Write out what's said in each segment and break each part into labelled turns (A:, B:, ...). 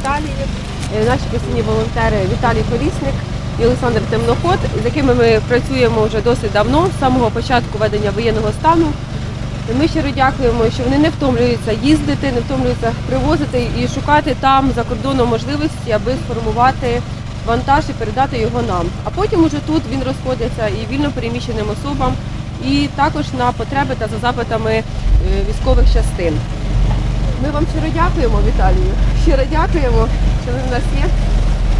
A: Італії, е, наші постійні волонтери Віталій Колісник і Олександр Темноход, з якими ми працюємо вже досить давно, з самого початку ведення воєнного стану. Ми щиро дякуємо, що вони не втомлюються їздити, не втомлюються привозити і шукати там за кордоном можливості, аби сформувати вантаж і передати його нам. А потім уже тут він розходиться і вільно переміщеним особам, і також на потреби та за запитами е, військових частин. Ми вам щиро дякуємо, Віталію. Щиро дякуємо, що ви в нас є.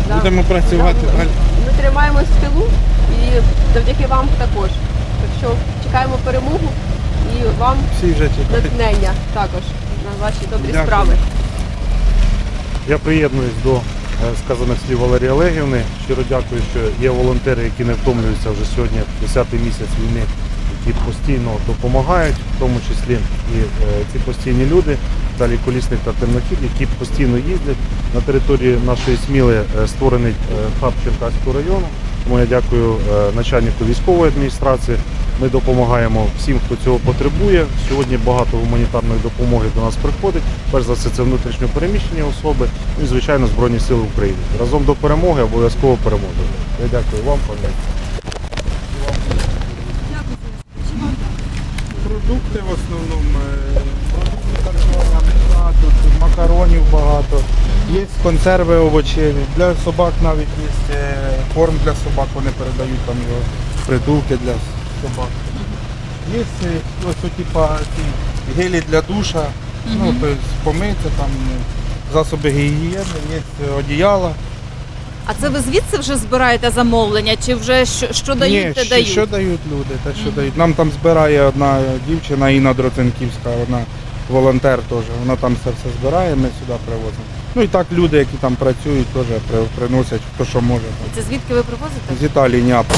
A: Да.
B: Будемо працювати
A: Да, ми-
B: далі.
A: Ми тримаємось в тилу і завдяки вам також. Так що чекаємо перемогу і вам
B: Всі вже чекають.
A: натхнення також на ваші добрі
B: Дякую.
A: справи.
C: Я приєднуюсь до е, сказаних слів Валерії Олегівни. Щиро дякую, що є волонтери, які не втомлюються вже сьогодні, 10-й місяць війни, які постійно допомагають, в тому числі і е, ці постійні люди, далі колісник та темнохід, які постійно їздять. На території нашої Сміли е, створений е, хаб Черкаського району. Тому я дякую е, начальнику військової адміністрації. Ми допомагаємо всім, хто цього потребує. Сьогодні багато гуманітарної допомоги до нас приходить. Перш за все, це внутрішньо переміщені особи і, звичайно, Збройні Сили України. Разом до перемоги обов'язково переможемо. Я дякую вам, пане.
B: Продукти в основному, е, продукти харчування багато, тут макаронів багато. Є консерви овочеві. Для собак навіть є е, корм для собак, вони передають там його притулки для собак. Є е, ось типа ці гелі для душа, ну, тобто помитися, там е, засоби гігієни, є одіяла.
D: А це ви звідси вже збираєте замовлення? Чи вже що, що дають,
B: Ні,
D: те
B: що,
D: дають?
B: що дають люди, те, що дають. Нам там збирає одна дівчина, Інна Дроценківська, вона волонтер теж. Вона там все все збирає, ми сюди привозимо. Ну і так люди, які там працюють, теж приносять, хто що може.
D: Це звідки ви привозите?
B: З Італії Няпа.